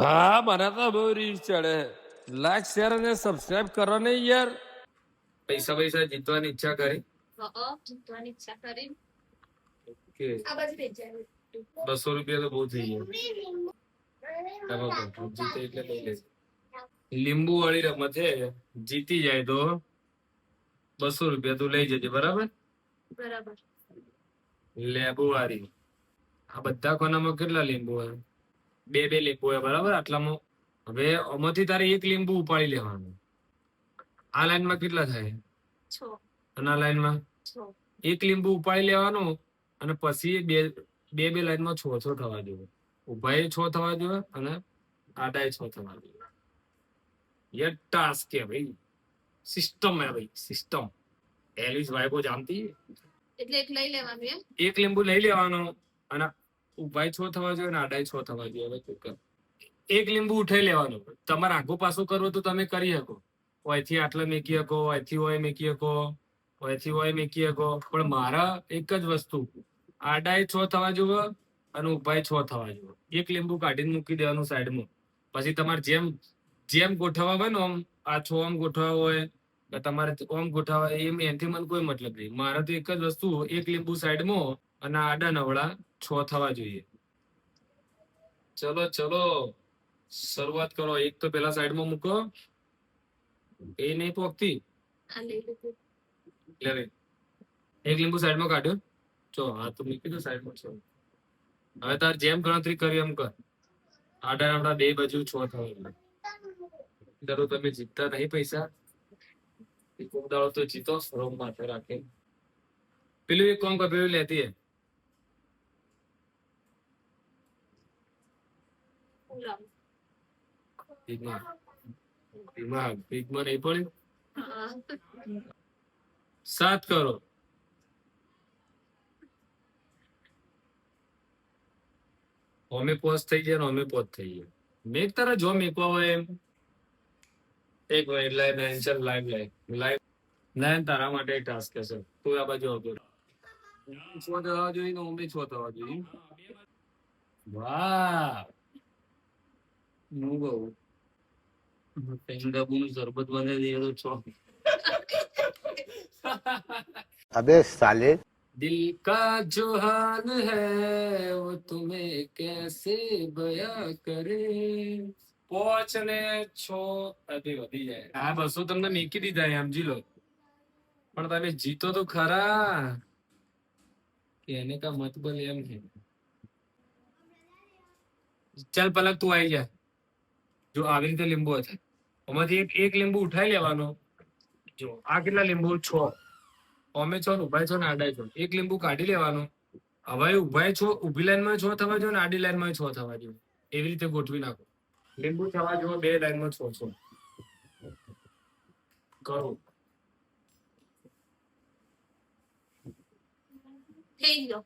હા મને તો બહુ રીચ ચડે. લાઈક શેર અને સબસ્ક્રાઇબ કરો ને યાર. પૈસા પૈસા જીતવાની ઈચ્છા કરી? જીતવાની ઈચ્છા કરી. કે આ બાજુ ભેજાય બસો રૂપિયા તો બહુ થઈ ગયા. એટલે લઈ લેજે. લીંબુ વાળી રમત છે. જીતી જાય તો બસો રૂપિયા તું લઈ જજે બરાબર? બરાબર. લેબુ વાળી આ બધા કોનામાં કેટલા લીંબુ હોય બે બે લીંબુ હોય બરાબર? આટલામાં હવે આમાંથી તારે એક લીંબુ ઉપાડી લેવાનું. આ લાઈનમાં કેટલા થાય? અને આ લાઈનમાં? એક લીંબુ ઉપાડી લેવાનો અને પછી બે બે બે લાઈનમાં છ છ થવા જોઈએ ઉભાએ છ થવા જોઈએ અને આડાએ છ થવા જોઈએ યે ટાસ્ક હે ભાઈ. સિસ્ટમ હે ભાઈ સિસ્ટમ. એલિસ વાઇબો જાણતી? એટલે એક લઈ લેવાનું એક લીંબુ લઈ લેવાનો અને ઉભાઈ છો થવા જોઈએ આડાઈ છો થવા જોઈએ, હવે શું એક લીંબુ ઉઠાઈ લેવાનું. તમારે આગુ પાછું કરવું તો તમે કરી શકો. ઓયથી આટલા મેકી શકો, ઓયથી હોય મેકી શકો, ઓયથી હોય મેકી શકો. પણ મારા એક જ વસ્તુ આડાઈ છો થવા જુઓ અને ઉભાઈ છો થવા જુઓ. એક લીંબુ કાઢીને મૂકી દેવાનું સાઈડમાં. પછી તમારે જેમ જેમ ગોઠવવા હોય ને આમ, આ છો આમ ગોઠવવા હોય તમારે ઓમ ગોઠવવા એમ એનથી મને કોઈ મતલબ નહીં. મારે તો એક જ વસ્તુ, એક લીંબુ સાઈડમાં અને આડા નવળા છ થવા જોઈએ. ચલો ચલો. શરૂઆત કરો. એક તો પેલા સાઈડમાં મૂકો. એ નહીં પોકતી લે એક લીંબુ સાઈડમાં કાઢ્યો. ચો હા તો મૂકી દો સાઈડમાં છો. હવે તાર જેમ ગણતરી કરી એમ કર. આડા નવડા બે બાજુ છ થવા દરો તમે જીતતા નહીં પૈસા કોક દાડો તો જીતો શ્રમ માથે રાખે. પેલું એક કોમ કર પેલું લેતી હે સાત કરો. અમે પોસ્ટ થઈ ગયા ને અમે પોસ્ટ થઈ ગયા. મેં તારા જો મેકવા હોય એમ. એક minute live nine live live live Nayan તારા માટે ટાસ્ક હશે. તું આ બાજુ આવજો. છો છ થવા જોઈએ ને અમે છ થવા જોઈએ. વાહ! હું કહું પેંડાબુનું શરબત બનાવી દઈએ તો છ अबे साले दिल का जो हाल है वो तुम्हें कैसे बयां करे પોચ ને છો અઢી વધી જાય આ બસો તમને મેકી દીધા એમ સમજી લો પણ તમે જીતો તો ખરા કે એને કા મતબલ એમ છે ચાલ પલક તું આવી જા જો આવી રીતે લીંબુ હશે. એમાંથી એક એક લીંબુ ઉઠાઈ લેવાનો. જો આ કેટલા લીંબુ? છ. અમે છો ને ઊભા છો ને આડા છો. એક લીંબુ કાઢી લેવાનો. હવે ઊભા છો ઊભી લાઈનમાં છો થવા જો ને આડી લાઈનમાં છો થવા જો એવી રીતે ગોઠવી નાખો. લીંબુ થવા જો બે લાઈનમાં છો છો. કરો. થઈ ગયો.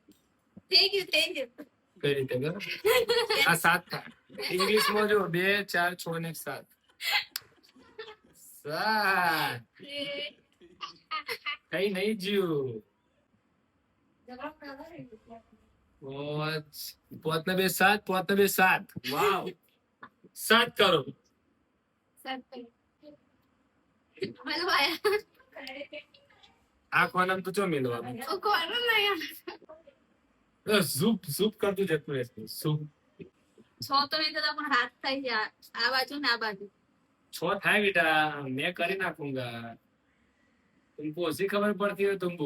થઈ ગયું થઈ ગયું. કઈ રીતે? આ સાત થાય. ઇંગ્લિશમાં જો બે ચાર છ ને સાત. સાત. કઈ નહીં જીવ પોત ને બે સાત પોત ને બે સાત. વાવ. સાત કરો. આ કોનમ તો ચો મેળવાનું કોનમ કોનો નહીં? ઝૂપ ઝૂપ કરતું જતું રહેશે. ઝૂપ ખબર પડતી હોય તું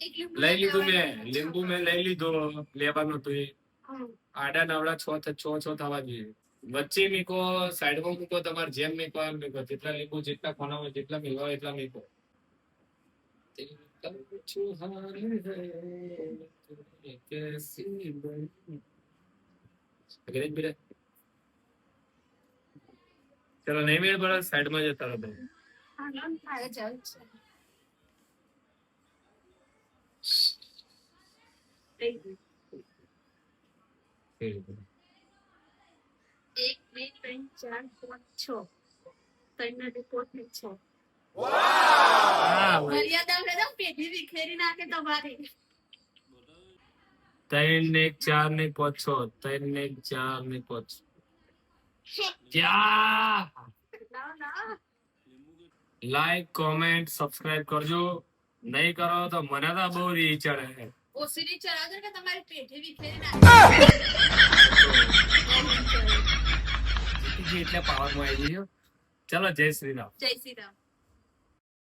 એક લઈ લીધું મેં. લીંબુ મેં લઈ લીધો. લેવાનું તું એ. આડા નવડા છ છ છ થવા જોઈએ. વચ્ચે મીકો સાઈડમાં મૂકો તમારે જેમ મીકો એમ મીકો. જેટલા લીંબુ જેટલા ખોના હોય જેટલા મીકો એટલા મીકો. अब चुहान है कैसी बनी अगले बेटा ચલો નહીં મેળ પડે સાઈડમાં જતા રહો ભાઈ એક બે ત્રણ ચાર પાંચ છ ત્રણ રિપોર્ટ છ ત્રણ ને એક ચાર ને એક પાંચ છ ત્રણ ને એક ચાર ને એક પાંચ યા ના ના લાઈક કોમેન્ટ સબસ્ક્રાઇબ કરજો નહીં કરો તો મને તો બહુ રી ચડે ઓસીડી ચડાવજો કે તમારી પેઢી વિખેરી નાખી એટલે પાવરમાં આવી ગયો ચલો જય શ્રી રામ જય શ્રી રામ